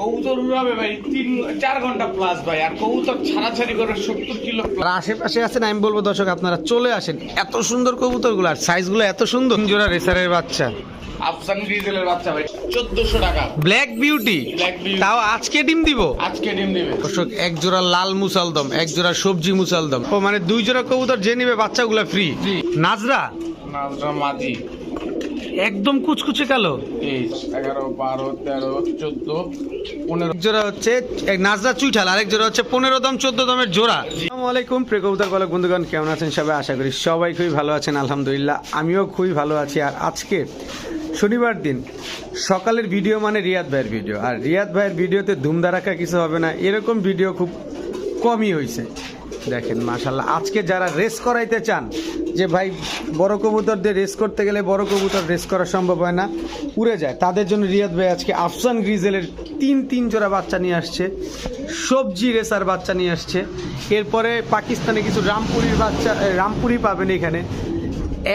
কবুতর উড়াবে ভাই তিন চার ঘণ্টা প্লাস ভাই আর কবুতর ছাড়াছাড়ি করে সত্তর কিলো আশেপাশে আছেন আমি বলব দর্শক আপনারা চলে আসেন। এত সুন্দর কবুতরগুলো আর সাইজগুলো এত সুন্দর। জোড়া রেসারের বাচ্চা। আফসান গ্রিজেলের বাচ্চা ভাই চোদ্দশো টাকা। ব্ল্যাক বিউটি তাও আজকে ডিম দিব? আজকে ডিম দিবে। দর্শক এক জোড়া লাল মুসালদম এক জোড়া সবজি মুসালদম। ও মানে দুই জোড়া কবুতর যে নিবে বাচ্চাগুলো ফ্রি নাজরা? নাজরা মাদি একদম কুচকুচে কালো। এগারো বারো তেরো চোদ্দ পনেরো। এক জোড়া হচ্ছে এক নাজরা চুইঠাল আরেক জোড়া হচ্ছে পনেরো দম চোদ্দ দমের জোড়া। আসসালামু আলাইকুম প্রিয় কবুতর পালক বন্ধুগণ কেমন আছেন সবাই? আশা করি সবাই খুবই ভালো আছেন আলহামদুলিল্লাহ। আমিও খুবই ভালো আছি। আর আজকে শনিবার দিন সকালের ভিডিও মানে রিয়াদ ভাইয়ের ভিডিও। আর রিয়াদ ভাইয়ের ভিডিওতে ধুমধারাকা কিছু হবে না এরকম ভিডিও খুব কমই হয়েছে দেখেন মাশাল্লাহ আজকে যারা রেস করাইতে চান, যে ভাই বড় কবুতর দিয়ে রেস করতে গেলে বড় কবুতর রেস করা সম্ভব হয় না, উড়ে যায়। তাদের জন্য রিয়াদ ভাই আজকে আফসান গ্রিজেলের তিন তিন জোড়া বাচ্চা নিয়ে আসছে, সবজি রেসার বাচ্চা নিয়ে আসছে। এরপরে পাকিস্তানে কিছু রামপুরির বাচ্চা রামপুরি পাবেন এখানে।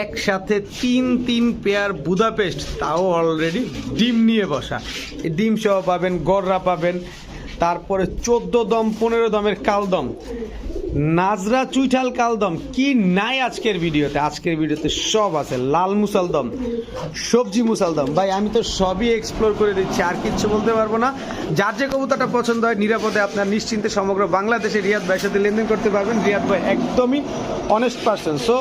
একসাথে তিন তিন পেয়ার বুদাপেস্ট, তাও অলরেডি ডিম নিয়ে বসা। ডিম সহ পাবেন গররা পাবেন, তারপরে চোদ্দ দম, পনেরো দমের কালদম। নাজরা চুইঠাল কালদম কি নাই আজকের ভিডিওতে? আজকের ভিডিওতে সব আছে। লাল মুসালদম সবজি মুসালদম। ভাই আমি তো সবই এক্সপ্লোর করে দিচ্ছি আর কিচ্ছু বলতে পারব না। যার যে কবুতরটা পছন্দ হয় নিরাপদে আপনার নিশ্চিন্তে সমগ্র বাংলাদেশে রিয়াদ ভাইয়ের সাথে লেনদেন করতে পারবেন। রিয়াদ ভাই একদমই অনেস্ট পার্সন সো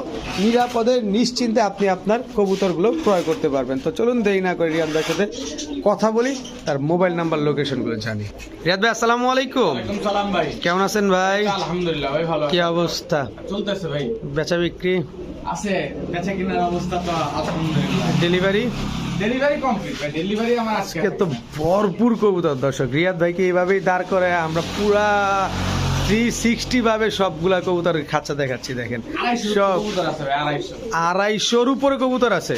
নিরাপদে নিশ্চিন্তে আপনি আপনার কবুতরগুলো ক্রয় করতে পারবেন। তো চলুন দেরি না করে রিয়াদ ভাইয়ের সাথে কথা বলি তার মোবাইল নাম্বার লোকেশনগুলো জানি। রিয়াদ ভাই আসসালামু আলাইকুম। সালাম ভাই। কেমন আছেন ভাই? আলহামদুলিল্লাহ ভাই ভালো। কি অবস্থা? চলতেছে ভাই। বেচা বিক্রি? আছে বেচা কেনার অবস্থা তো আলহামদুলিল্লাহ। ডেলিভারি ডেলিভারি কমপ্লিট ভাই ডেলিভারি আমার আজকে আজকে তো ভরপুর কবুতর দর্শক। রিয়াদ ভাইকে এইভাবেই দাঁড় করে আমরা পুরা থ্রি সিক্সটি ভাবে সবগুলা কবুতর খাঁচা দেখাচ্ছি দেখেন। সব আড়াইশোর উপরে কবুতর আছে?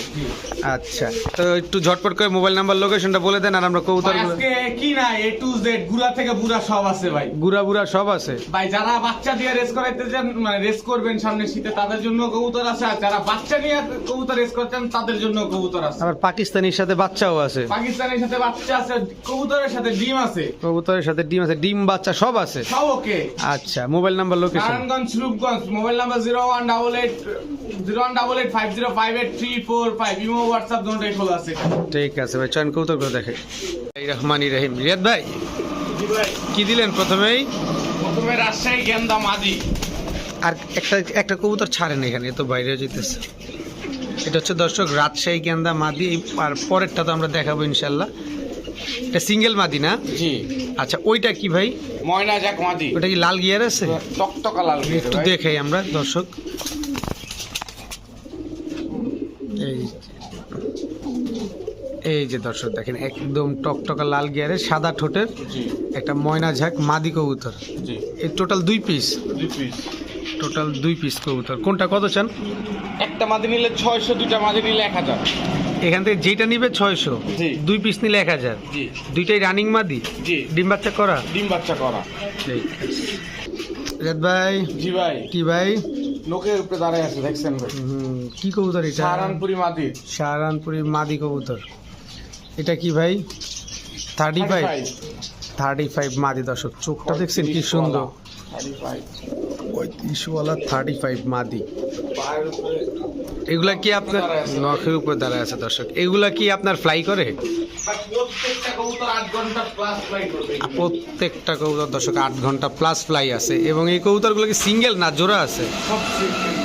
আচ্ছা তো একটু ঝটপট করে মোবাইল নাম্বার লোকেশনটা বলে দেন আর আমরা কবুতর কি না এ টু জেড গুড়া থেকে বুড়া সব আছে ভাই। গুড়া বুড়া সব আছে? ভাই যারা বাচ্চা দিয়ে রেস করাইতে চান মানে রেস করবেন সামনে শীতে তাদের জন্য কবুতর আছে আর যারা বাচ্চা নিয়ে কবুতর রেস করতেন তাদের জন্য কবুতর আছে। আবার পাকিস্তানির সাথে বাচ্চাও আছে। পাকিস্তানের সাথে বাচ্চা আছে কবুতরের সাথে ডিম আছে। কবুতরের সাথে ডিম আছে ডিম বাচ্চা সব আছে। সব ওকে। আচ্ছা mobile number location Narayanganj Rupganj mobile number zero one double eight zero one double eight five zero five eight three four five. Imo WhatsApp দুটোই খোলা আছে ঠিক আছে ভাই চয়ন কবুতর করে দেখে। রহমান রহিম। রিয়াদ ভাই কি দিলেন প্রথমেই? প্রথমে রাজশাহী গেন্দা মাদি। আর একটা একটা কবুতর ছাড়েন এখানে তো বাইরে যেতেছে। এটা হচ্ছে দর্শক রাজশাহী গেন্দা মাদি আর পরেরটা তো আমরা দেখাবো ইনশাল্লাহ। এটা সিঙ্গেল মাদি না? জি। আচ্ছা ওইটা কি ভাই? ময়না যাক মাদি। ওটা কি লাল গিয়ার আছে? টকটকা লাল গিয়ার একটু দেখাই আমরা দর্শক। এই এই যে দর্শক দেখেন একদম টকটকা লাল গিয়ারের সাদা ঠোঁটের একটা ময়না ঝাঁক মাদি কবুতর। এই টোটাল দুই পিস দুই পিস টোটাল দুই পিস কবুতর। কোনটা কত চান? একটা মাদি নিলে ছয়শো দুইটা মাদি নিলে এক হাজার। এখান থেকে যেটা নিবে ছয়শো জি। দুই পিস নিলে এক হাজার। জি। দুইটাই রানিং মাদি? জি। ডিম বাচ্চা করা? ডিম বাচ্চা করা। রেদ ভাই? জি ভাই। কি ভাই? লোকের উপরে দাঁড়ায় আছে দেখছেন ভাই? হুম, কি কবুতর এটা? সাহারানপুরি মাদি। সাহারানপুরি মাদি কবুতর। এটা কি ভাই? থার্টি ফাইভ থার্টি ফাইভ মাদি দর্শক চোখটা দেখছেন কি সুন্দর। পঁয়ত্রিশওয়ালা থার্টি ফাইভ মাদি। এগুলা কি আপনার নখের উপর দাঁড়ায় আছে দর্শক। এগুলা কি আপনার ফ্লাই করে? প্রত্যেকটা কবুতর দর্শক আট ঘণ্টা প্লাস ফ্লাই আছে। এবং এই কবুতরগুলো কি সিঙ্গেল না জোড়া আছে?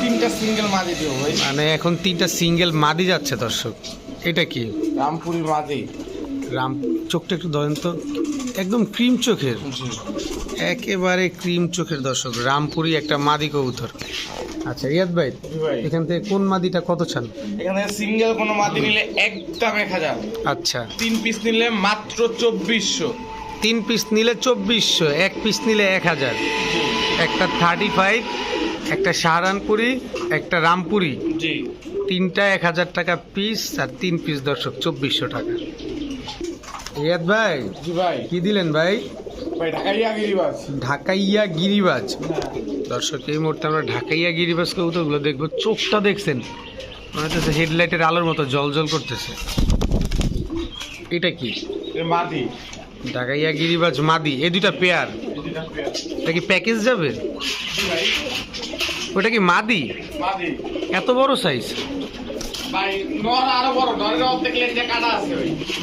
তিনটা সিঙ্গেল মাদি দিও ভাই মানে এখন তিনটা সিঙ্গেল মাদি যাচ্ছে দর্শক। এটা কি? রামপুরি মাদি। রাম চোখটা একটু ধরেন তো। একদম ক্রিম চোখের। একেবারে ক্রিম চোখের দর্শক রামপুরি একটা মাদি কবুতর। আচ্ছা রিয়াদ ভাই এখান থেকে কোন মাদিটা কত চান? এখানে সিঙ্গেল কোনো মাদি নিলে একদম এক হাজার। আচ্ছা। তিন পিস নিলে মাত্র চব্বিশশো। তিন পিস নিলে চব্বিশশো এক পিস নিলে এক হাজার। একটা থার্টি ফাইভ একটা সাহারানপুরি একটা রামপুরি। জি। তিনটা এক হাজার টাকা পিস আর তিন পিস দর্শক চব্বিশশো টাকা। রিয়াদ ভাই জি ভাই। কি দিলেন ভাই ভাই? ঢাকাইয়া গিরিবাজ। দর্শক এই মুহূর্তে আমরা ঢাকাইয়া গিরিবাজ কবুতরগুলো দেখব। চোখটা দেখছেন? মনে হচ্ছে হেডলাইটের আলোর মতো জল জল করতেছে। এটা কি? মাদি। ঢাকাইয়া গিরিবাজ মাদি। এই দুইটা পেয়ার। এটা কি প্যাকেজ যাবে? ওটা কি মাদি। এত বড় সাইজ?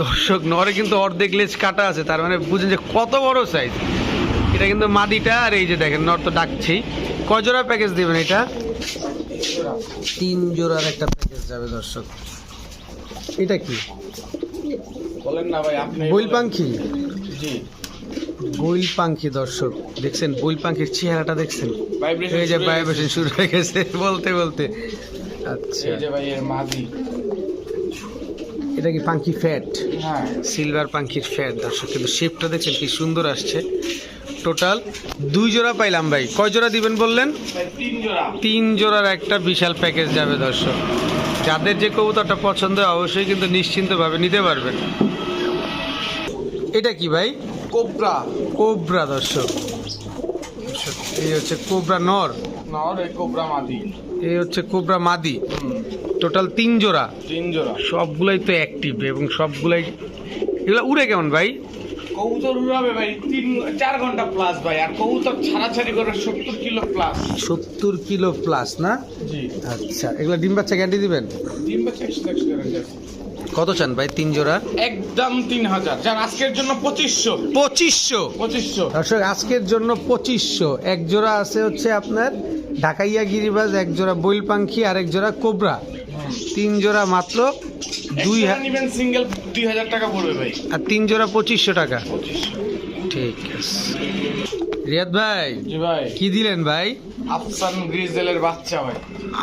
দর্শক নরে কিন্তু অর্ধেক লেজ কাটা আছে তার মানে বুঝেন যে কত বড় সাইজ এটা কিন্তু মাদিটা আর এই যে দেখেন নর তো ডাকছেই কয় জোড়া প্যাকেজ দিবেন এটা? তিন জোড়ার একটা প্যাকেজ যাবে দর্শক। এটা কি? বলেন না ভাই আপনি বইল পাখি জি। বইল পাখি দর্শক। দেখছেন বইল পাখির চেহারাটা দেখছেন? এই যে ভাইব্রেশন শুরু হয়ে গেছে বলতে বলতে। আচ্ছা। এই যে ভাই এর মাদি। এটা কি পাখি ফ্যাট হ্যাঁ। সিলভার পাখির ফ্যাট দর্শক কিন্তু শেপটা দেখছেন কি সুন্দর আসছে। টোটাল দুই জোড়া পাইলাম ভাই। কয় জোড়া দিবেন বললেন? তিন তিন জোড়ার একটা বিশাল প্যাকেজ যাবে দর্শক। যাদের যে কবুতরটা পছন্দ হয় অবশ্যই কিন্তু নিশ্চিন্তভাবে নিতে পারবেন। এটা কি ভাই? কোবরা। কোবরা দর্শক। এই হচ্ছে কোবরা নর। নর এই কোবরা মাদি। এই হচ্ছে কোবরা মাদি। টোটাল তিন জোড়া। তিন জোড়া। সবগুলাই তো অ্যাক্টিভ এবং সবগুলাই এগুলো উড়ে কেমন ভাই? কবুতর উড়াবে ভাই তিন চার ঘণ্টা প্লাস ভাই। আর কবুতর ছাড়াছাড়ি করে সত্তর কিলো প্লাস সত্তর কিলো প্লাস না? জি। আচ্ছা এগুলো ডিম বাচ্চা গ্যারান্টি দিবেন? একশো একশো গ্যারান্টি আছে। কত চান ভাই? তিন জোড়া? একদম তিন হাজার। যার আজকের জন্য পঁচিশশো। পঁচিশশো? পঁচিশশো। দর্শক আজকের জন্য পঁচিশশো। এক জোড়া আছে হচ্ছে আপনার ঢাকাইয়া গিরিবাজ এক জোড়া বইল পাখি আর এক জোড়া কোবরা। তিন জোড়া মাত্র দুই নিবেন সিঙ্গেল দুই হাজার টাকা পড়বে ভাই। আর তিন জোড়া পঁচিশশো টাকা। ঠিক আছে। রিয়াদ ভাই। কি দিলেন ভাই? আফসান গ্রিজেলের বাচ্চা ভাই।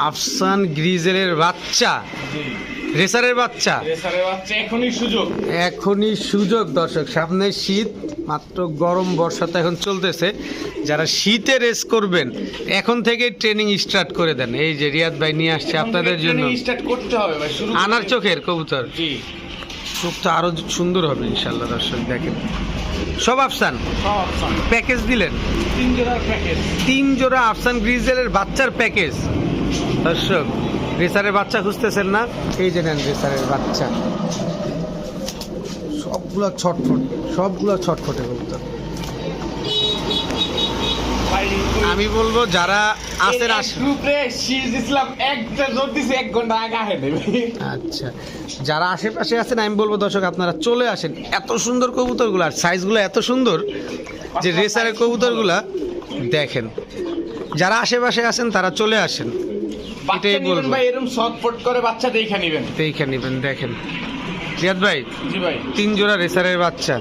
আফসান গ্রিজেলের বাচ্চা। জি। রেসারের বাচ্চা। রেসারের বাচ্চা এখনই সুযোগ। এখনই সুযোগ দর্শক। সামনে শীত মাত্র গরম বর্ষা তো এখন চলতেছে। যারা শীতে রেস করবেন এখন থেকে ট্রেনিং স্টার্ট করে দেন। এই যে রিয়াদ ভাই নিয়ে আসছে আপনাদের জন্য। স্টার্ট করতে হবে ভাই শুরু আনার চোখের কবুতর। জি। তো আরও সুন্দর হবে ইনশাল্লাহ দর্শক দেখেন। সব আফসান। প্যাকেজ দিলেন? তিন জোড়ার প্যাকেজ। তিন জোড়া আফসান গ্রিজেলের বাচ্চার প্যাকেজ। দর্শক রেসারের বাচ্চা খুঁজতেছেন না? এই যে নেন রেসারের বাচ্চা। সবগুলো ছটফট সবগুলো ছটফটে কবুতর আমি বলব যারা আসেন আস গ্রুপে একটা জোর এক ঘণ্টা আগে আহে দেবে আচ্ছা। যারা আশেপাশে আছেন আমি বলব দর্শক আপনারা চলে আসেন। এত সুন্দর কবুতরগুলো আর সাইজগুলো এত সুন্দর যে রেসারের কবুতরগুলা দেখেন। যারা আশেপাশে আছেন তারা চলে আসেন। এটাই বলব। ভাই এরকম শর্টফট করে বাচ্চা দেখে নিবেন। দেখে নেবেন দেখেন। রিয়াদ ভাই জি ভাই। তিন জোড়া রেসারের বাচ্চা।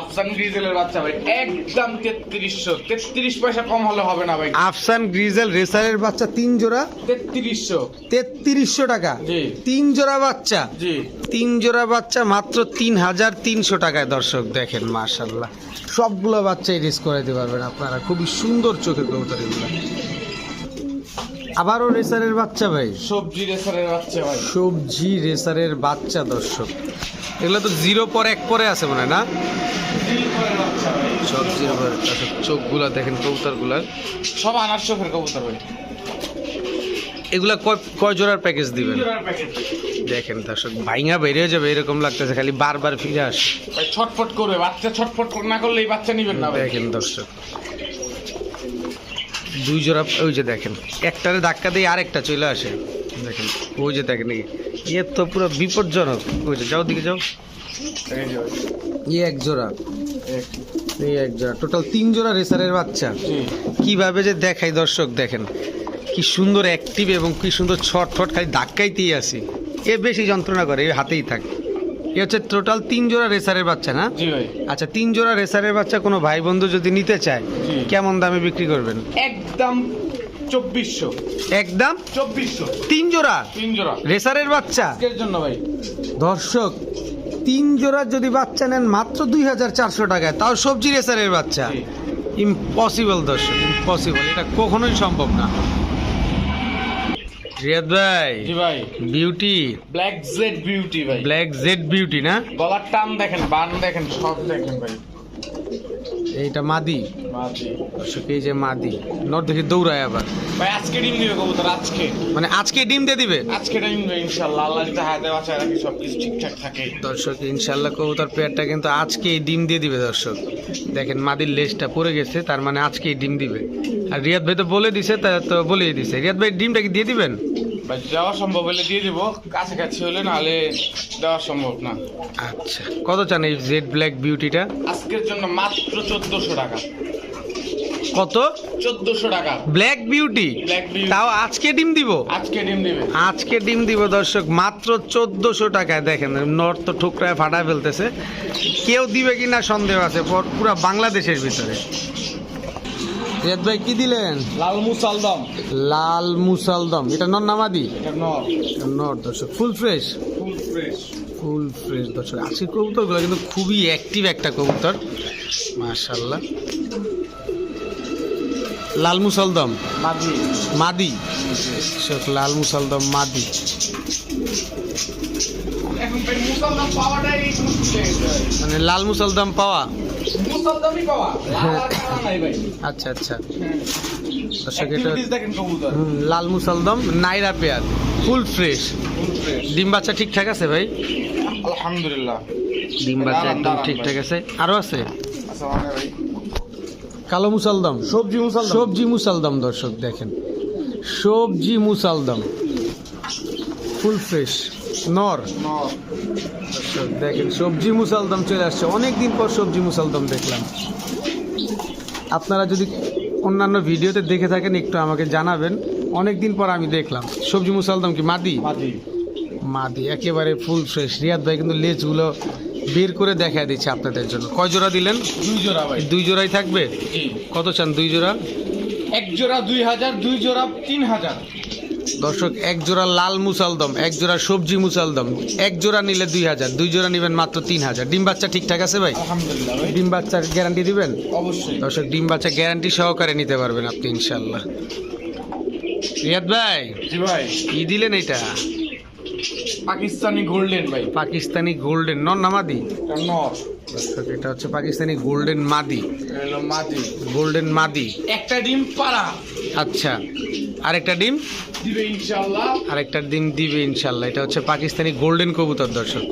আফসান গ্রিজেলের বাচ্চা ভাই একদম তেত্রিশশো। তেত্রিশ পয়সা কম হলে হবে না ভাই। আফসান গ্রিজেল রেসারের বাচ্চা তিন জোড়া? তেত্রিশশো। তেত্রিশশো টাকা। জি। তিন জোড়া বাচ্চা। জি। তিন জোড়া বাচ্চা মাত্র তিন হাজার তিনশো টাকায় দর্শক দেখেন মার্শাল্লাহ সবগুলো বাচ্চাই রেস করে দিতে পারবেন আপনারা। খুবই সুন্দর চোখের কবুতর এগুলো। আবারও রেসারের বাচ্চা ভাই। সবজি রেসারের বাচ্চা ভাই। সবজি রেসারের বাচ্চা দর্শক। এগুলো তো জিরো পর এক পরে আছে মনে না? বাচ্চা ভাই সবজির চোখগুলা দেখেন কবুতরগুলার। সব আনার চোখের কবুতর ভাই। এগুলা কয় কয় জোড়ার প্যাকেজ দিবেন? দেখেন দর্শক ভাইঙা বেরিয়ে যাবে এরকম লাগতেছে খালি বারবার ফিরে আসে। ছটফট করবে বাচ্চা ছটফট না করলে এই বাচ্চা নিবেন না দেখেন দর্শক। দুই জোড়া ওই যে দেখেন একটারে ধাক্কা দিয়ে আরেকটা চলে আসে। দেখেন ওই যে দেখেন ইয়ে তো পুরো বিপজ্জনক। ওই যে যাও দিকে যাও। এই যে ভাই, এই এক জোড়া। এই এক জোড়া। টোটাল তিন জোড়া রেসারের বাচ্চা। কীভাবে যে দেখাই দর্শক দেখেন কি সুন্দর অ্যাক্টিভ এবং কি সুন্দর ছট ছটফট খালি ধাক্কাইতেই আসি। এ বেশি যন্ত্রণা করে এ হাতেই থাকে। এ হচ্ছে টোটাল তিন জোড়া রেসারের বাচ্চা না? জি ভাই। আচ্ছা তিন জোড়া রেসারের বাচ্চা কোনো ভাই বন্ধু যদি নিতে চায় কেমন দামে বিক্রি করবেন? একদম চব্বিশশো। একদম? চব্বিশশো। তিন জোড়া? তিন জোড়া। রেসারের বাচ্চা? জন্য ভাই। দর্শক তিন জোড়া যদি বাচ্চা নেন মাত্র দুই হাজার চারশো টাকায় তাও সবজি রেসারের বাচ্চা। ইম্পসিবল দর্শক ইম্পসিবল এটা কখনোই সম্ভব না। রিয়াদ ভাই জি ভাই। বিউটি ব্ল্যাক জেড বিউটি ভাই। ব্ল্যাক জেড বিউটি না? গলার টান দেখেন বান দেখেন সব দেখেন ভাই। এইটা মাদি। দর্শক এই যে মাদি। নর দেখি দৌড়ায় আবার। ভাই আজকে ডিম দিবে কবুতর আজকে। মানে আজকে ডিম দিয়ে দিবে? আজকে ডিম দিবে ইনশাল্লাহ আল্লাহ যদি হাতে বাঁচায় রাখি সব কিছু ঠিকঠাক থাকে। দর্শক ইনশাল্লাহ কবুতর পেয়ারটা কিন্তু আজকেই ডিম দিয়ে দিবে দর্শক। দেখেন মাদির লেজটা পড়ে গেছে তার মানে আজকেই ডিম দিবে। আর রিয়াদ ভাই তো বলে দিছে তা তো বলেই দিছে। রিয়াদ ভাই ডিমটা কি দিয়ে দিবেন? দেওয়া সম্ভব হলে দিয়ে দিব। কাছাকাছি হলে নাহলে দেওয়া সম্ভব না। আচ্ছা কত চান এই জেড ব্ল্যাক বিউটিটা আজকের জন্য মাত্র চোদ্দশো টাকা। কত? চোদ্দশো টাকা। ব্ল্যাক বিউটি তাও আজকে ডিম দিব? আজকে ডিম দিবে। আজকে ডিম দিব দর্শক মাত্র চোদ্দশো টাকায় দেখেন নর্থ তো ঠুকরায় ফাটা ফেলতেছে। কেউ দিবে কিনা সন্দেহ আছে পুরা বাংলাদেশের ভিতরে। রিয়াদ ভাই কি দিলেন? লাল মুসালদম। লাল মুসালদম। এটা নর নামাদি নর। দর্শক। Full fresh? Full fresh. Full fresh দর্শক। আজকে কবুতরগুলো কিন্তু খুবই অ্যাক্টিভ একটা কবুতর। মাশাল্লাহ লাল মুসলদম? মাদি। মাদি? লাল মুসলদম মাদি। মানে লাল মুসলদম পাওয়া? মুসালদমই পাওয়া। লাল নাই ভাই। আচ্ছা আচ্ছা। দর্শক এটা অ্যাক্টিভিটিস দেখেন কবুতর। হুম, লাল মুসলদম নাইরা পেয়ার ফুল ফ্রেশ। ডিম বাচ্চা ঠিকঠাক আছে ভাই? আলহামদুলিল্লাহ। ডিম বাচ্চা একদম ঠিকঠাক আছে। আরও আছে? ভাই। কালো মুসলদম। সবজি মুসালদম। সবজি মুসালদম দর্শক দেখেন। সবজি মুসালদম। Full fresh. নর দেখেন সবজি মুসালদম চলে আসছে। অনেক দিন পর সবজি মুসালদম দেখলাম। আপনারা যদি অন্যান্য ভিডিওতে দেখে থাকেন একটু আমাকে জানাবেন। অনেক দিন পর আমি দেখলাম। সবজি মুসালদম কি? মাদি? মাদি। মাদি একেবারে ফুল ফ্রেশ। রিয়াদ ভাই কিন্তু লেজগুলো বের করে দেখা দিচ্ছে আপনাদের জন্য। কয় জোড়া দিলেন? দুই জোড়া ভাই। দুই জোড়াই থাকবে? কত চান দুই জোড়া? এক জোড়া দুই হাজার দুই জোড়া তিন হাজার। দর্শক এক জোড়া লাল মুসালদম এক জোড়া সবজি মুসালদম। এক জোড়া নিলে দুই হাজার দুই জোড়া নেবেন মাত্র তিন হাজার। ডিম বাচ্চা ঠিকঠাক আছে ভাই? ডিম বাচ্চার গ্যারান্টি দিবেন? অবশ্যই। দর্শক ডিম বাচ্চা গ্যারান্টি সহকারে নিতে পারবেন আপনি ইনশাল্লাহ রিয়াদ ভাই? জি ভাই। কি দিলেন এটা? পাকিস্তানি গোল্ডেন ভাই। পাকিস্তানি গোল্ডেন নন নামাদি এটা নর। দর্শক এটা হচ্ছে পাকিস্তানি গোল্ডেন মাদি। মাদি। গোল্ডেন মাদি। একটা ডিম পাড়া। আচ্ছা। আরেকটা ডিম? দিবে ইনশাআল্লাহ। আরেকটা ডিম দিবে ইনশাল্লাহ এটা হচ্ছে পাকিস্তানি গোল্ডেন কবুতর দর্শক।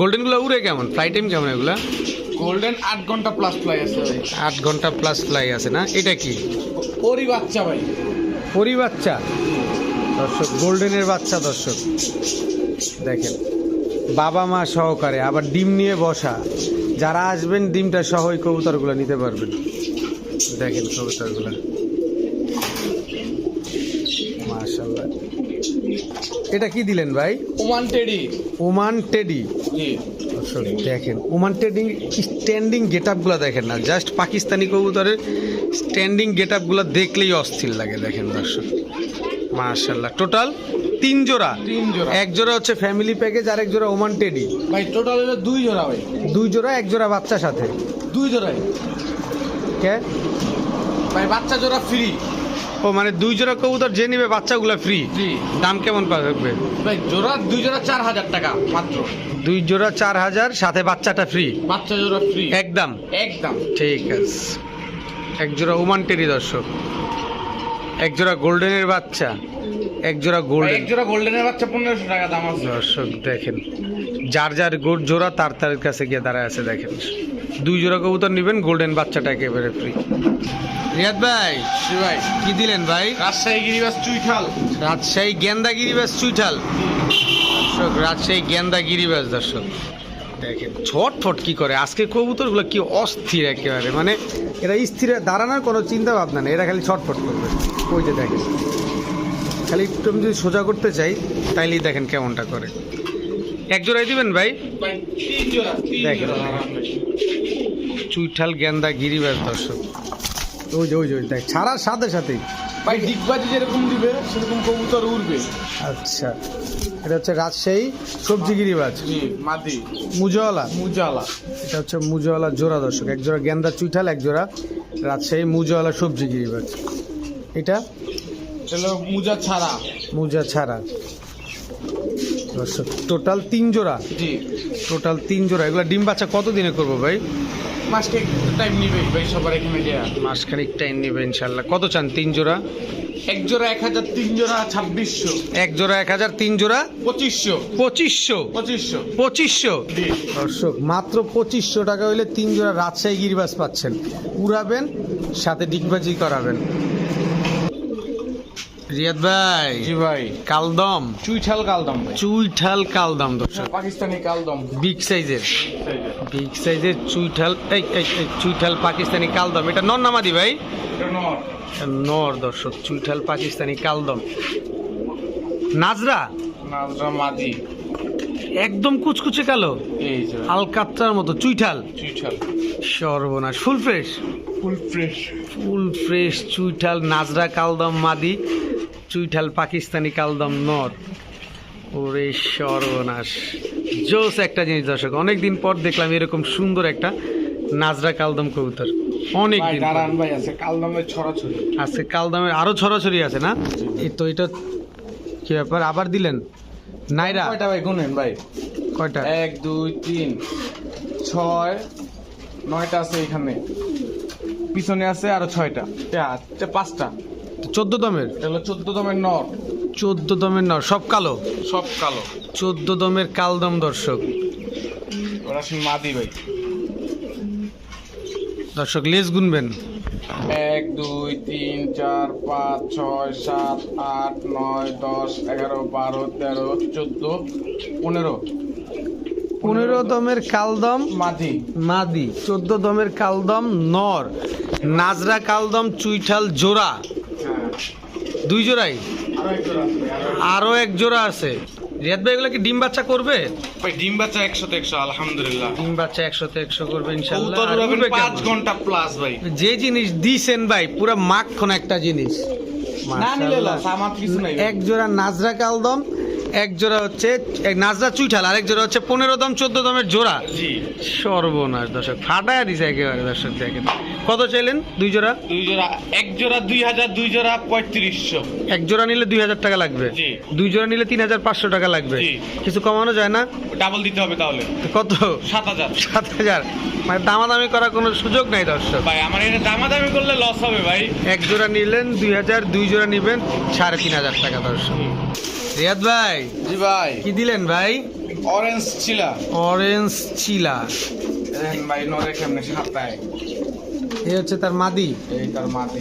গোল্ডেনগুলো উড়ে কেমন? ফ্লাই টাইম কেমন এগুলা? গোল্ডেন আট ঘণ্টা প্লাস ফ্লাই আছে ভাই। আট ঘণ্টা প্লাস ফ্লাই আছে না? এটা কি? ওরই বাচ্চা ভাই। পরি বাচ্চা? দর্শক গোল্ডেনের বাচ্চা দর্শক। দেখেন বাবা মা সহকারে আবার ডিম নিয়ে বসা। যারা আসবেন ডিমটা সহ ওই কবুতরগুলো নিতে পারবেন। দেখেন কবুতরগুলো মাশাল্লাহ এটা কি দিলেন ভাই? Oman teddy. Oman teddy. দেখেন ওমান ট্রেডিং স্ট্যান্ডিং গেট আপগুলো দেখেন না জাস্ট পাকিস্তানি কবুতরের স্ট্যান্ডিং গেট আপগুলো দেখলেই অস্থির লাগে দেখেন দর্শক। মার্শাল্লাহ টোটাল তিন জোড়া। তিন জোড়া। এক জোড়া হচ্ছে ফ্যামিলি প্যাকেজ আর এক জোড়া ওমান টেডি। ভাই টোটাল হলো দুই জোড়া ভাই। দুই জোড়া এক জোড়া বাচ্চা সাথে। দুই জোড়াই। কে? ভাই বাচ্চা জোড়া ফ্রি ও মানে দুই জোড়া কবুতর যে নিবে বাচ্চাগুলো ফ্রি দাম কেমন পাবে ভাই জোড়া দুই জোড়া চার হাজার টাকা মাত্র। দুই জোড়া চার হাজার সাথে বাচ্চাটা ফ্রি বাচ্চা জোড়া ফ্রি একদম। একদম। ঠিক আছে। এক জোড়া ওমান টেরি দর্শক। এক জোড়া গোল্ডেনের বাচ্চা। এক জোড়া ভাই, গোল্ডেন এক জোড়া গোল্ডেনের বাচ্চা পনেরোশো টাকা দাম আছে। দর্শক দেখেন। যার যার গোট জোড়া তার তার কাছে গিয়ে দাঁড়ায় আছে দেখেন। দুই জোড়া কবুতর নেবেন গোল্ডেন বাচ্চাটা একেবারে ফ্রি রিয়াদ ভাই ভাই কি দিলেন ভাই? রাজশাহী গিরিবাস চুইঠাল। রাজশাহী গেন্দা গিরিবাস চুইঠাল। দর্শক রাজশাহী গেন্দা গিরিবাস দর্শক। দেখেন ছটফট কি করে আজকে কবুতরগুলো কি অস্থির একেবারে মানে এরা স্থির দাঁড়ানোর কোনো চিন্তা ভাবনা নেই এরা খালি ছটফট করবে। ওই যে দেখেন খালি একটু আমি যদি সোজা করতে চাই তাইলেই দেখেন কেমনটা করে। এক জোড়াই দিবেন ভাই? ভাই জোড়া তিন দেখেন। জোড়া চুইঠাল গেন্দা গিরিবাস দর্শক। ওই যে ওই যে দেখ ছাড়ার সাথে সাথেই ভাই ডিগবাজি যেরকম দিবে সেরকম কবুতর উড়বে। আচ্ছা। এটা হচ্ছে রাজশাহী সবজি গিরিবাজ। মাদি। মুজওয়ালা। মুজালা এটা হচ্ছে মুজওয়ালা জোড়া দর্শক। এক জোড়া গেন্দা চুইঠাল এক জোড়া রাজশাহী মুজওয়ালা সবজি গিরিবাজ। এটা? মুজা ছাড়া। মুজা ছাড়া। টোটাল তিন জোড়া? জি। টোটাল তিন জোড়া। এগুলো ডিম বাচ্চা কত দিনে করব ভাই? মাসকে টাইম নিবে ভাই সবার এখানে দেয়া মাসখানিক টাইম নেবে ইনশাল্লাহ কত চান তিন জোড়া? এক জোড়া এক হাজার তিন জোড়া ছাব্বিশশো। এক জোড়া এক হাজার তিন জোড়া? পঁচিশশো। পঁচিশশো? পঁচিশশো। পঁচিশশো। দর্শক মাত্র পঁচিশশো টাকা হইলে তিন জোড়া রাজশাহী গিরিবাস পাচ্ছেন। উড়াবেন সাথে ডিগবাজি করাবেন। রিয়াদ ভাই জি ভাই। কালদম। চুইঠাল কালদম ভাই। চুইঠাল কালদম দর্শক পাকিস্তানি কালদম। বিগ সাইজের। বিগ সাইজের। চুইঠাল এই চুইঠাল পাকিস্তানি কালদম। এটা নর নামাদি ভাই? নর। দর্শক চুইঠাল পাকিস্তানি কালদম। নাজরা? নাজরা মাদি। একদম কুচকুচে কালো। আলকাত্রার মতো চুইঠাল। চুইঠাল। সর্বনাশ। Full fresh? Full fresh. Full fresh চুইঠাল নাজরা কালদম মাদি। চুইঠাল পাকিস্তানি কালদম নর। ওরে সর্বনাশ। জোস একটা জিনিস দর্শক অনেকদিন পর দেখলাম এরকম সুন্দর একটা নাজরা কালদম কবুতর। অনেক দিন ভাই আছে কালদমের ছড়াছড়ি। আজকে কালদমের আরও ছড়াছড়ি আছে না? এই তো এটা কি ব্যাপার? আবার দিলেন? নাইরা? কয়টা ভাই গুনেন ভাই? কয়টা? এক দুই তিন ছয় নয়টা আছে এখানে। পিছনে আছে আরও ছয়টা। চা- পাঁচটা। চোদ্দ দমের? হলো চোদ্দ দমের নর। চোদ্দ দমের নর সব কালো? সব কালো। চোদ্দ দমের কালদম দর্শক। ওরা মাদি ভাই। দর্শক লেজ গুনবেন। এক দুই তিন চার পাঁচ ছয় সাত আট নয় দশ এগারো বারো তেরো চোদ্দ পনেরো। পনেরো দমের কালদম মাদি। মাদি। চোদ্দ দমের কালদম নর। নাজরা কালদম চুইঠাল জোড়া। দুই জোড়াই? আরও একজন আছে ভাই, আরো- আরও এক জোড়া আছে। রিয়াদ ভাই এগুলো কি ডিম বাচ্চা করবে? ভাই ডিম বাচ্চা একশো একশো আলহামদুলিল্লাহ। ডিম বাচ্চা একশোতে একশো করবে ইনশাল্লাহ। পাঁচ ঘণ্টা প্লাস ভাই। যে জিনিস দিছেন ভাই পুরো মাখন একটা জিনিস। এক জোড়া নাজরা কালদম এক জোড়া হচ্ছে এক নাজরা চুইঠাল আরেক জোড়া হচ্ছে পনেরো দম চোদ্দ দমের জোড়া। সর্বনাশ দর্শক ফাটায় দিছে একেবারে দর্শক দেখেন। কত চাইলেন দুই জোড়া? দুই জোড়া এক জোড়া দুই হাজার দুই জোড়া পঁয়ত্রিশশো। এক জোড়া নিলে দুই হাজার টাকা লাগবে। দুই জোড়া নিলে তিন হাজার পাঁচশো টাকা লাগবে। কিছু কমানো যায় না? ডাবল দিতে হবে তাহলে। কত? সাত হাজার। সাত হাজার। মানে দামাদামি করার কোনো সুযোগ নাই দর্শক। ভাই আমার এটা দামাদামি করলে লস হবে ভাই। এক জোড়া নিলেন দুই হাজার দুই জোড়া নিবেন সাড়ে তিন হাজার টাকা দর্শক। রিয়াদ ভাই জি ভাই। কি দিলেন ভাই? অরেঞ্জ ছিলা অরেঞ্জ চিলা ভাই নরে কেমনে সাতায় এই হচ্ছে তার মাদি। এই তার মাটি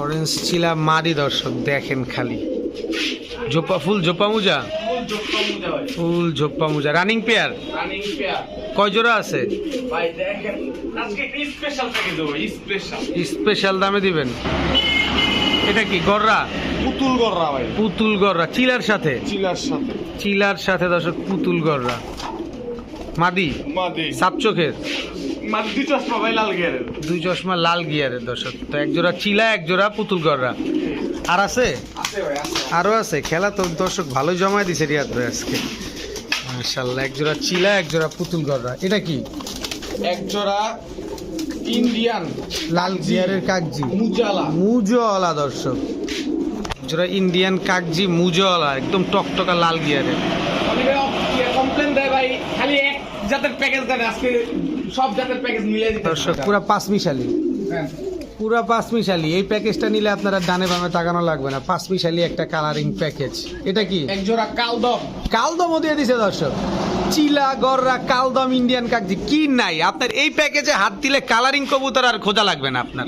অরেঞ্জ চিলা মাদি দর্শক দেখেন খালি। জোপা ফুল জোপা মুজা? ফুল যোগটা মুজা জোপা মুজা। রানিং পেয়ার রানিং পেয়ার কয় জোড়া আছে? ভাই দেখেন আজকে স্পেশাল থেকে দেবো স্পেশাল স্পেশাল দামে দিবেন। এটা কি গররা? পুতুল গররা ভাই। পুতুল গররা চিলার সাথে? চিলার সাথে। চিলার সাথে দর্শক পুতুল গররা। মাদি? মাদি। সাপ চোখের? মাদি দুই চশমা ভাই লাল গিয়ারের। দুই চশমা লাল গিয়ারের দর্শক। তো এক জোড়া চিলা এক জোড়া পুতুল গররা। আর আছে? আছে ভাই আছে। আরও আছে? খেলা তো দর্শক ভালোই জমায় দিছে রিয়াদ ভাই আজকে। মাশাল্লাহ এক জোড়া চিলা এক জোড়া পুতুল গররা। এটা কি? এক জোড়া ইন্ডিয়ান লাল গিয়ারের কাগজি মুজালা মুজওয়ালা। দর্শক। যেটা ইন্ডিয়ান কাগজি মুজওয়ালা একদম টকটকা লাল গিয়ারের কমপ্লেন দেয় ভাই খালি এক জাতের প্যাকেজ দেন আজকে সব জাতের প্যাকেজ মিলে দর্শক পুরা পাঁচ মিশালি। হ্যাঁ। পুরা পাঁচ মিশালি এই প্যাকেজটা নিলে আপনারা ডানে বামে তাকানো লাগবে না। পাঁচ মিশালি একটা কালারিং প্যাকেজ এটা কি? এক জোড়া কালদম। কালদম দিয়ে দিছে দর্শক। চিলা গররা কালদম ইন্ডিয়ান কাগজি কি নাই? আপনার এই প্যাকেজে হাত দিলে কালারিং কবুতর আর খোঁজা লাগবে না আপনার।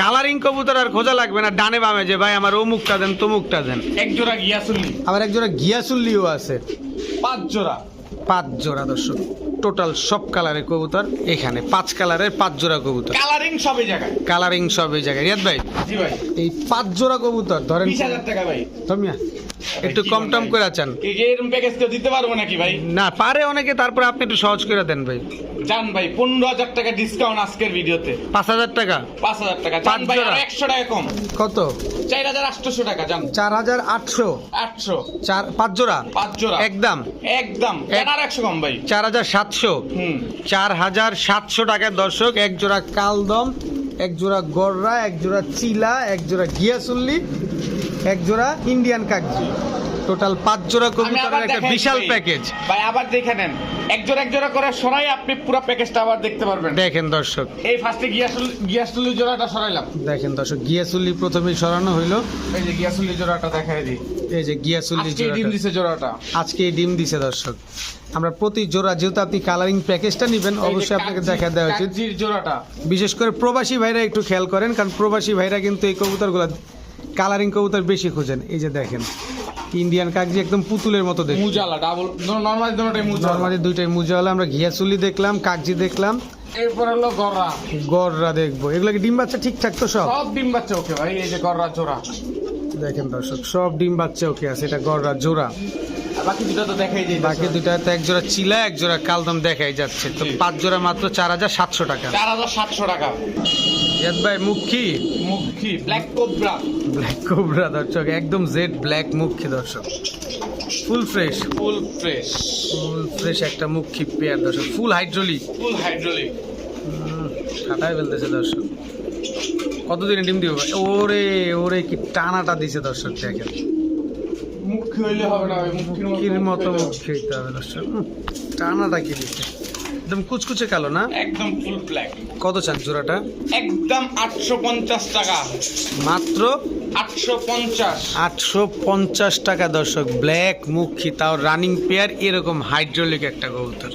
কালারিং কবুতর আর খোঁজা লাগবে না। ডানে বামে যে ভাই আমার অমুকটা দেন তমুকটা দেন। এক জোড়া গিয়াসুলি আবার এক জোড়া গিয়াসুল্লিও আছে। পাঁচ জোড়া। পাঁচ জোড়া দর্শক। টোটাল সব কালারের কবুতর এখানে। পাঁচ কালারের পাঁচ জোড়া কবুতর। কালারিং সবই জায়গায়। কালারিং সবই জায়গায়। রিয়াদ ভাই জি ভাই। এই পাঁচ জোড়া কবুতর ধরেন বিশ হাজার টাকা ভাই। তমিয়া একটু কম টম করে আছেন এরকম প্যাকেজ কেউ দিতে পারব নাকি ভাই? না পারে অনেকে তারপরে আপনি একটু সহজ করে দেন ভাই। জান ভাই পনেরো হাজার টাকা ডিসকাউন্ট আজকের ভিডিওতে। পাঁচ হাজার টাকা? পাঁচ হাজার টাকা। জান ভাই? একশো টাকা কম। কত? চার হাজার আটশোশো টাকা জান। চার হাজার আটশো? আটশো। চার পাঁচ জোড়া? পাঁচ জোড়া। একদম একদম। এক- আর একশো কম ভাই? চার হাজার সাতশো? হুম। চার হাজার সাতশো টাকার দর্শক এক জোড়া কালদম এক জোড়া গররা এক জোড়া চিলা এক জোড়া গিয়াসুল্লি এক জোড়া ইন্ডিয়ান কাগজি টোটাল পাঁচ জোড়া আমি কবুতরের একটা বিশাল প্যাকেজ ভাই আবার দেখে নেন। এক জোড়া এক জোড়া করে সরাই আপনি পুরো প্যাকেজটা আবার দেখতে পারবেন। দেখেন দর্শক। এই ফার্স্টে গিয়াসুল গিয়াসুলি জোড়াটা সরাইলাম। দেখেন দর্শক গিয়াসুল্লি প্রথমেই সরানো হইল। এই যে গিয়াসুলি জোড়াটা দেখাই দিই। এই যে গিয়াসুল্লি আজকে ডিম দিছে জোড়াটা। আজকে ডিম দিছে দর্শক। আমরা প্রতি জোড়া যেহেতু আপনি কালারিং প্যাকেজটা নেবেন অবশ্যই আপনাকে দেখা দেওয়া উচিত। জোড়াটা। বিশেষ করে প্রবাসী ভাইরা একটু খেয়াল করেন কারণ প্রবাসী ভাইরা কিন্তু এই কবুতরগুলো কালারিং কবুতর বেশি খোঁজেন। এই যে দেখেন ইন্ডিয়ান কাগজি একদম পুতুলের মতো মুজালা ডাবল নরমালি মুজালা। নর্মালি দুইটাই মুজাওয়ালা আমরা ঘিয়াচুলি দেখলাম কাগজি দেখলাম। এরপর হলো গররা। গররা দেখব। এগুলো কি ডিম বাচ্চা ঠিকঠাক তো সব? সব ডিম বাচ্চা ওকে ভাই এই যে গররা জোড়া। দেখেন দর্শক সব ডিম বাচ্চা ওকে আছে এটা গররা জোড়া। বাকি দুটো তো দেখাই বাকি দুটা তো এক জোড়া চিলা এক জোড়া কালদম দেখাই যাচ্ছে। তো পাঁচ জোড়া মাত্র চার হাজার সাতশো টাকা। চার হাজার সাতশো টাকা। ইয়াদ ভাই মুখী। মুখী ব্ল্যাক কোবরা ব্ল্যাক কোবরা দর্শক একদম জেড ব্ল্যাক মুখী দর্শক। Full fresh full fresh full fresh একটা মুখী পেয়ার দর্শক। ফুল হাইড্রোলিক ফুল হাইড্রোলিক কাটাই ফেলতেছে দর্শক। কতদিনে ডিম দিব? ওরে ওরে কি টানাটা দিছে দর্শক দেখেন। মুখী হইলে হবে না মুখির মতো মুখ খেতে হবে দর্শক। টানাটা কি দিছে? একদম কুচকুচে কালো না? একদম ফুল ব্ল্যাক কত চান জোড়াটা? একদম আটশো পঞ্চাশ টাকা। মাত্র? আটশো পঞ্চাশ। আটশো পঞ্চাশ টাকা দর্শক। ব্ল্যাক মুখী তাও রানিং পেয়ার এরকম হাইড্রোলিক একটা কবুতর।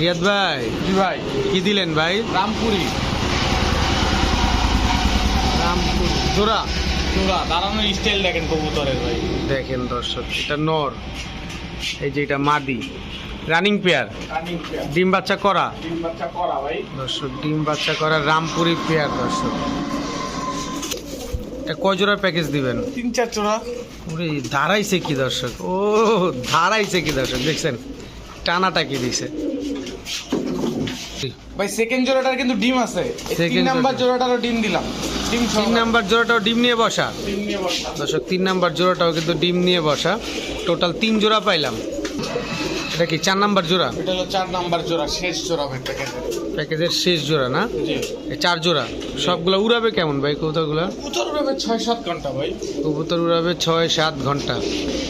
রিয়াদ ভাই কি ভাই। কি দিলেন ভাই? রামপুরি। রামপুর। জোড়া। চূড়া দাঁড়ানো স্টাইল দেখেন কবুতরের ভাই। দেখেন দর্শক এটা নর। এই যে এটা মাদি। রানিং পেয়ার ডিম বাচ্চা করা। ডিম বাচ্চা করা ভাই। দর্শক ডিম বাচ্চা করা রামপুরি পেয়ার দর্শক। এটা কয় জোড়ার প্যাকেজ দিবেন? তিন চার চোড়া ওরে দাঁড়াইছে কি দর্শক? ও দাঁড়াইছে কি দর্শক? দেখছেন টানাটা কি দিছে? ভাই সেকেন্ড জোড়াটার কিন্তু ডিম আছে। তিন নাম্বার জোড়াটারও ডিম দিলাম। ডিম তিন নাম্বার জোড়াটাও ডিম নিয়ে বসা? দর্শক তিন নাম্বার জোড়াটাও কিন্তু ডিম নিয়ে বসা। টোটাল তিন জোড়া পাইলাম। এটা কি চার নাম্বার জোড়া? এটা হলো চার নাম্বার জোড়া শেষ জোড়া ভাই প্যাকেটের প্যাকেজের শেষ জোড়া না? জি। এই চার জোড়া। সবগুলা উড়াবে কেমন ভাই কবুতরগুলা? উত্তর উড়াবে ছয় সাত ঘণ্টা ভাই। কবুতর উড়াবে ছয় সাত ঘণ্টা।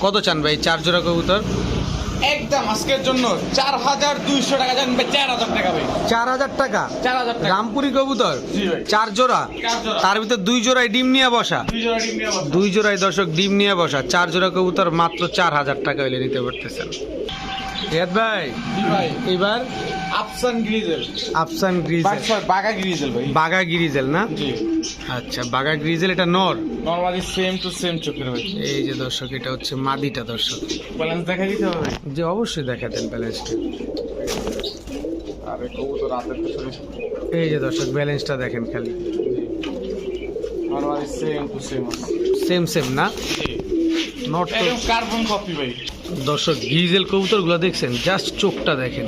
কত চান ভাই চার জোড়া কবুতর? একদম আজকের জন্য চার হাজার দুইশো টাকা জান ভাই চার হাজার টাকা ভাই। চার হাজার টাকা? চার হাজার টাকা। রামপুরি কবুতর? জি ভাই। চার জোড়া? চার জোড়া। তার ভিতর দুই জোড়ায় ডিম নিয়ে বসা? দুই জোড়া ডিম নিয়ে বসলাম। দুই জোড়ায় দর্শক ডিম নিয়ে বসা। চার জোড়া কবুতর মাত্র চার হাজার টাকা হইলে নিতে পারতেছেন। রিয়াদ ভাই ভাই এবার আফসান গ্রিজেল। আফসান গ্রিজেল। বাগা গ্রিজেল ভাই। বাগা গ্রিজেল না? জি। আচ্ছা বাগা গ্রিজেল এটা নর? নর্মালি সেম টু সেম চোখের ভাই এই যে দর্শক এটা হচ্ছে মাদিটা দর্শক। ব্যালেন্স দেখা দিতে হবে? যে অবশ্যই আরে কবুতর রাতের তো এই যে দর্শক ব্যালেন্সটা দেখেন খালি। Normally same to same same same না? জি। নট একদম কার্বন কপি ভাই। দর্শক গ্রিজেল কবুতরগুলো দেখছেন জাস্ট চোখটা দেখেন।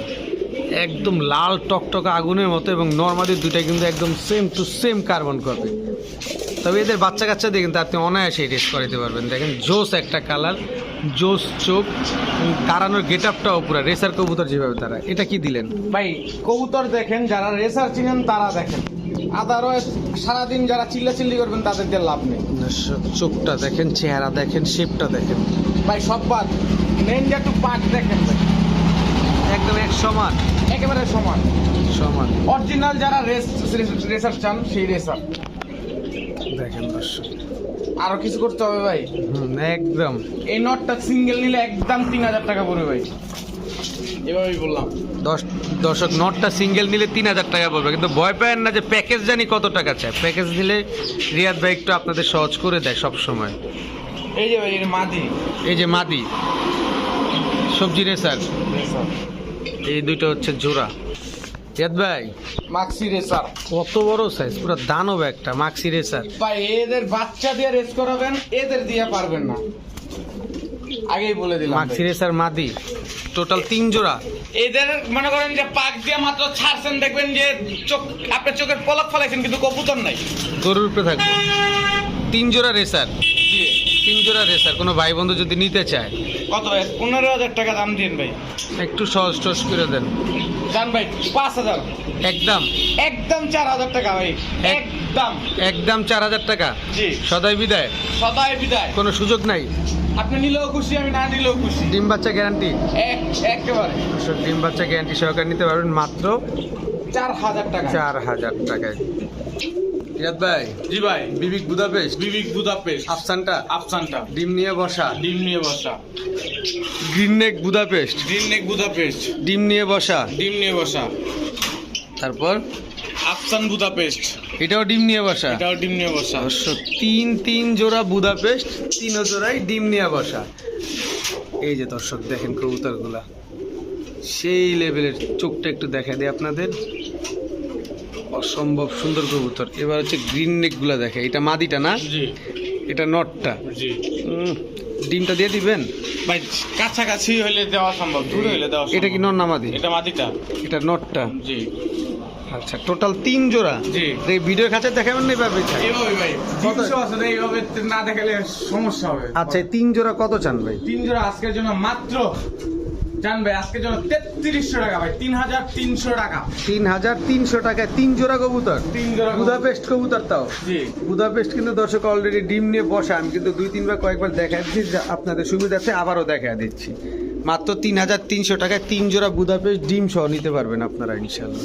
একদম লাল টকটকা আগুনের মতো এবং নর্মালি দুইটা কিন্তু একদম same to same carbon copy তবে এদের বাচ্চা কাচ্চা দেখেন আপনি অনায়াসে রেস করাতে পারবেন। দেখেন, জোস একটা কালার জোস চোখ, এবং তাড়ানোর গেট আপটাও পুরো রেসার কবুতর যেভাবে তারা। এটা কি দিলেন? ভাই, কবুতর দেখেন, যারা রেসার চিনেন তারা দেখেন। আদারওয়াইজ সারাদিন যারা চিল্লাচিল্লি করবেন তাদের দিয়ে লাভ নেই। চোখটা দেখেন চেহারা দেখেন শেপটা দেখেন। ভাই সব বাদ। নেনজা টু পার্ট দেখেন। ভাই একদম এক সমান। একেবারে সমান। সমান। অরিজিনাল যারা রেস রেসার চান সেই রেসার দেখেন দর্শক। আরও কিছু করতে হবে ভাই। একদম। এই নটটা সিঙ্গেল নিলে একদম তিন হাজার টাকা পড়বে ভাই। এভাবেই বললাম। দশ দর্শক নটটা সিঙ্গেল নিলে তিন হাজার টাকা পড়বে কিন্তু ভয় পায় না যে প্যাকেজ জানি কত টাকা চায়। প্যাকেজ নিলে রিয়াদ ভাই একটু আপনাদের সহজ করে দেয় সব সময় এই যে ভাই মাদি। এই যে মাদি। সবজি রেসার এই দুইটা হচ্ছে জোড়া। রিয়াদ ভাই মাক্সি রেসার কত বড় সাইজ পুরো দানব একটা মাক্সি রেসার ভাই এদের বাচ্চা দিয়ে রেস করাবেন এদের দিয়ে পারবেন না। আগেই বলে দিলাম মাক্সি ভাই। রেসার মাদি টোটাল তিন জোড়া এদের মনে করেন যে পাক দিয়ে মাত্র ছাড়ছেন দেখবেন যে চোখ আপনার চোখের পলক ফলাইছেন কিন্তু কবুতর নাই গরুর উপরে থাকবে তিন জোড়া রেসার জি। তিন জোড়া রেসার কোনো ভাই বন্ধু যদি নিতে চায়। কত ভাই? পনেরো হাজার টাকা দাম দিন ভাই। একটু সহজ টস করে দেন। জান ভাই পাঁচ হাজার। একদম। একদম চার হাজার টাকা ভাই। একদম। একদম চার হাজার টাকা। জি। সদাই বিদায়। সদাই বিদায়। কোনো সুযোগ নাই। আপনি নিলেও খুশি আমি না নিলেও খুশি। ডিম বাচ্চা গ্যারান্টি এক একেবারে। ডিম বাচ্চা গ্যারান্টি সহকারে নিতে পারবেন মাত্র চার হাজার টাকা। চার হাজার টাকায়। রিয়াদ ভাই? জি ভাই। বিবিক বুদাপেস্ট? বিবিক বুদাপেস্ট। আফসানটা? আফসানটা। ডিম নিয়ে বসা? ডিম নিয়ে বসা। Green neck Budapest? ডিম নেক বুদাপেস্ট। ডিম নিয়ে বসা? ডিম নিয়ে বসা। তারপর? আফসান বুদাপেস্ট। এটাও ডিম নিয়ে বসা? এটাও ডিম নিয়ে বসা। অবশ্য তিন তিন জোড়া বুদাপেস্ট তিন জোড়াই ডিম নিয়ে বসা। এই যে দর্শক দেখেন কবুতরগুলা। সেই লেভেলের চোখটা একটু দেখা দিই আপনাদের। অসম্ভব সুন্দর কবুতর। এবার হচ্ছে গ্রিন নেকগুলা দেখে। এটা মাদিটা না? এটা নটটা ডিমটা দিয়ে দিবেন? ভাই কাছাকাছি হইলে দেওয়া সম্ভব দূরে হইলে দেওয়া এটা কি। নর না মাদি? এটা মাটিটা এটা নটটা জি। আচ্ছা টোটাল তিন জোড়া? জি। এই ভিডিও কাছে দেখাবেন না এভাবে? এইভাবে ভাই? তিনশো আসলে এইভাবে না দেখালে সমস্যা হবে। আচ্ছা এই তিন জোড়া কত চান ভাই? তিন জোড়া আজকের জন্য মাত্র জান আজকে আজকের জন্য তেত্রিশশো টাকা ভাই তিন হাজার তিনশো টাকা। তিন হাজার তিনশো টাকায় তিন জোড়া কবুতর? তিন জোড়া বুদাপেস্ট কবুতর তাও জি। বুদাপেস্ট কিন্তু দর্শক অলরেডি ডিম নিয়ে বসা আমি কিন্তু দুই তিনবার কয়েকবার দেখা দিচ্ছি আপনাদের সুবিধার্থে আবারও দেখা দিচ্ছি। মাত্র তিন হাজার তিনশো টাকায় তিন জোড়া বুদাপেস্ট ডিম সহ নিতে পারবেন আপনারা ইনশাল্লাহ